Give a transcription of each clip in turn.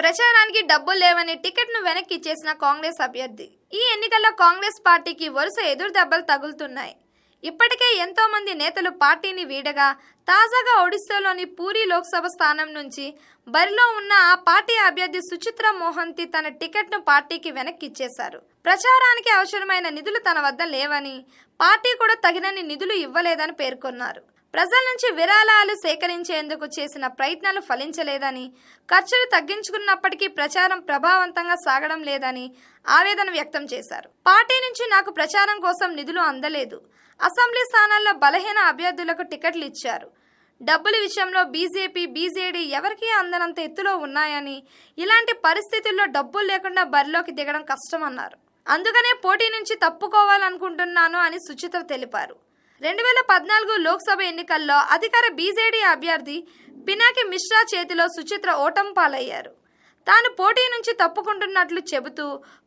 ప్రచారానికి డబ్బులు లేవని టికెట్ను వెనక్కి ఇచ్చేసిన కాంగ్రెస్ అభ్యర్థి. ఈ ఎన్నికల్లో కాంగ్రెస్ పార్టీకి వరుస ఎదురు దెబ్బలు తగులుతున్నాయి. ఇప్పటికే ఎంతో మంది నేతలు పార్టీని వీడగా తాజాగా ఒడిశాలోని పూరి లోక్సభ స్థానం నుంచి బరిలో ఉన్న ఆ పార్టీ అభ్యర్థి సుచిత్ర మోహంతి తన టికెట్ను పార్టీకి వెనక్కి ఇచ్చేశారు ప్రచారానికి అవసరమైన నిధులు తన వద్ద లేవని పార్టీ కూడా తగినన్ని నిధులు ఇవ్వలేదని పేర్కొన్నారు. ప్రజల నుంచి విరాళాలు సేకరించేందుకు చేసిన ప్రయత్నాలు ఫలించలేదని ఖర్చులు తగ్గించుకున్నప్పటికీ ప్రచారం ప్రభావవంతంగా సాగడం లేదని ఆవేదన వ్యక్తం చేశారు. పార్టీ నుంచి నాకు ప్రచారం కోసం నిధులు అందలేదు. అసెంబ్లీ స్థానాల్లో బలహీన అభ్యర్థులకు టికెట్లు ఇచ్చారు. డబ్బుల విషయంలో బీజేపీ బీజేడీ ఎవరికీ అందనంత ఎత్తులో ఉన్నాయని ఇలాంటి పరిస్థితుల్లో డబ్బులు లేకుండా బరిలోకి దిగడం కష్టమన్నారు. అందుకనే పోటీ నుంచి తప్పుకోవాలనుకుంటున్నాను అని సుచిత తెలిపారు. రెండు వేల పద్నాలుగు లోక్సభ ఎన్నికల్లో అధికార బీజేడీ అభ్యర్థి పినాకి మిశ్రా చేతిలో సుచిత్ర ఓటం పాలయ్యారు. తాను పోటీ నుంచి తప్పుకుంటున్నట్లు చెబుతూ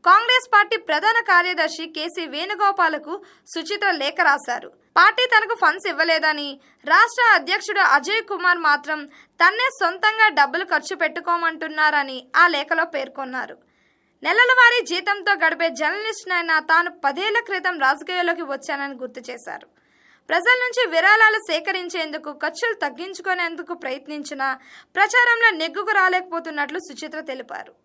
కాంగ్రెస్ పార్టీ ప్రధాన కార్యదర్శి కేసీ వేణుగోపాలకు సుచిత్ర లేఖ రాశారు. పార్టీ తనకు ఫండ్స్ ఇవ్వలేదని రాష్ట్ర అధ్యక్షుడు అజయ్ కుమార్ మాత్రం తన్నే సొంతంగా డబ్బులు ఖర్చు పెట్టుకోమంటున్నారని ఆ లేఖలో పేర్కొన్నారు. నెలల వారీ జీతంతో గడిపే జర్నలిస్ట్ అయిన తాను పదేళ్ళ క్రితం రాజకీయాల్లోకి వచ్చానని గుర్తు చేశారు. ప్రజల నుంచి విరాళాలు సేకరించేందుకు ఖర్చులు తగ్గించుకునేందుకు ప్రయత్నించినా ప్రచారంలో నెగ్గుకు రాలేకపోతున్నట్లు సుచిత్ర తెలిపారు.